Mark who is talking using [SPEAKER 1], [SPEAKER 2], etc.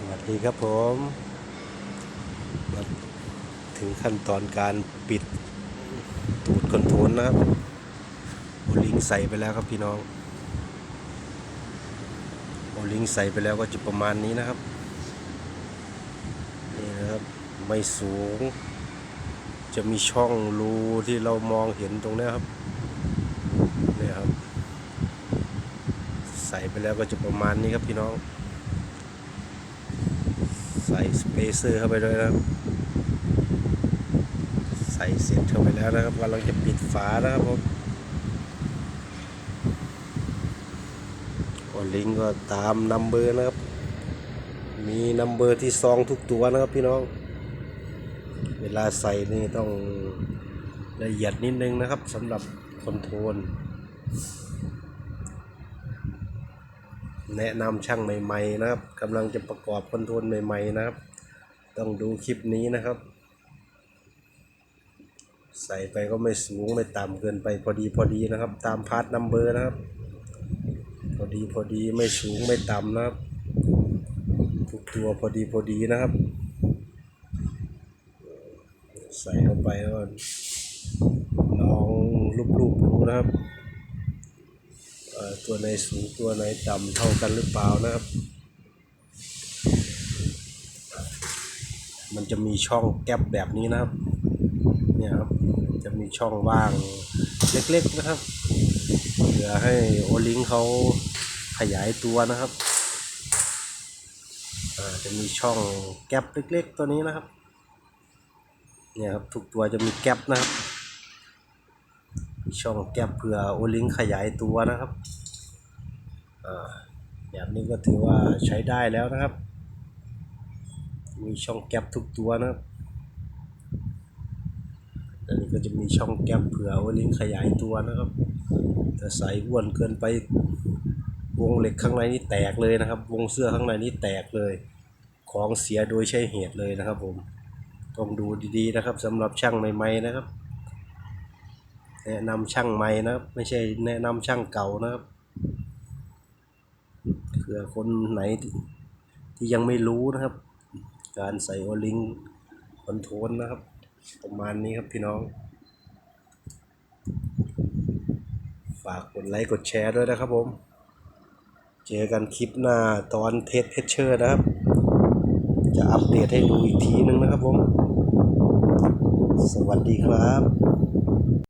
[SPEAKER 1] สวัสดีครับผมมาถึงขั้นตอนการปิดตูดคอนโทรลนะครับโอลิงใส่ไปแล้วครับพี่น้องโอลิงใส่ไปแล้วก็จะประมาณนี้นะครับนี่นะครับไม่สูง จะมีช่องรูที่เรามองเห็นตรงนี้ครับนี่ครับ ใส่ไปแล้วก็จะประมาณนี้ครับพี่น้อง ส่สเปเซอร์เข้าไปด้วยนะครับ ใส่เสร็จเข้าไปแล้วนะครับกำลังจะปิดฝานะครับผมก็ลิงก์ก็ตามนัมเบอร์นะครับ มีนัมเบอร์ที่ซองทุกตัวนะครับพี่น้อง เวลาใส่นี่ต้องละเอียดนิดนึงนะครับสำหรับคอนโทรล แนะนำช่างใหม่ ๆ นะครับกำลังจะประกอบคอนโทรลใหม่ ๆ นะครับ ต้องดูคลิปนี้นะครับ ใส่ไปก็ไม่สูงไม่ต่ำเกินไปพอดีพอดีนะครับ ตามพาร์ทนัมเบอร์นะครับ พอดีพอดีไม่สูงไม่ต่ำนะครับ ทุกตัวพอดีพอดีนะครับ ใส่เข้าไปแล้วลองรูปๆดูนะครับ ตัวไหนสูงตัวไหนต่ำเท่ากันหรือเปล่านะครับ มันจะมีช่องแก๊ปแบบนี้นะครับ เนี่ยครับ จะมีช่องว่างเล็กๆนะครับเพื่อให้โอลิงเขาขยายตัวนะครับจะมีช่องแก๊ปเล็ก ๆ ตัวนี้นะครับ เนี่ยครับทุกตัวจะมีแก๊ปนะครับ ช่องแก๊ปเพื่อโอลิงขยายตัวนะครับแบบนี้ก็ถือว่าใช้ได้แล้วนะครับ มีช่องแก๊ปทุกตัวนะครับอันนี้ก็จะมีช่องแก๊ปเผื่อโอลิงขยายตัวนะครับแต่ใส่อ้วนเกินไปวงเหล็กข้างในนี่แตกเลยนะครับ วงเสื้อข้างในนี่แตกเลย ของเสียโดยใช่เหตุเลยนะครับผม ต้องดูดีๆนะครับสำหรับช่างใหม่ๆนะครับ แนะนำช่างใหม่นะครับ ไม่ใช่แนะนำช่างเก่านะครับเผื่อคนไหนที่ที่ยังไม่รู้นะครับ การใส่โอลิงคอนโทรลนะครับ ประมาณนี้ครับพี่น้อง ฝากกดไลค์กดแชร์ด้วยนะครับผม เจอกันคลิปหน้าตอนเทสเพชเชอร์นะครับ จะอัปเดตให้ดูอีกทีนึงนะครับผม สวัสดีครับ